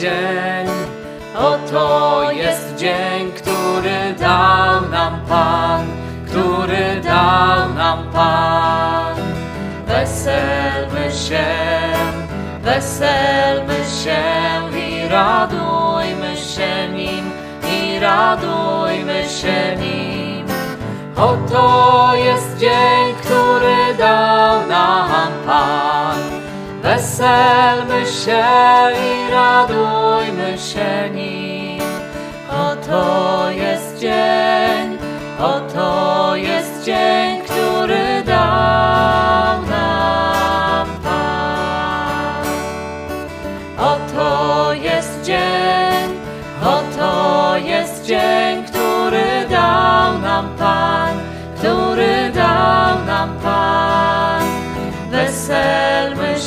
dzień, oto jest dzień, który dał nam Pan, który dał nam Pan. Weselmy się, weselmy się i radujmy się nim, i radujmy się nim. Oto jest dzień, Weselmy się i radujmy się nim.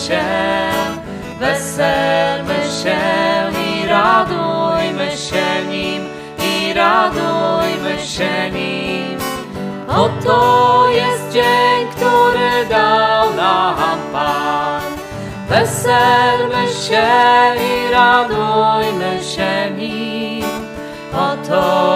Się, weselmy się i radujmy się nim, i radujmy się nim. Oto jest dzień, który dał nam Pan. Weselmy się i radujmy się nim. Oto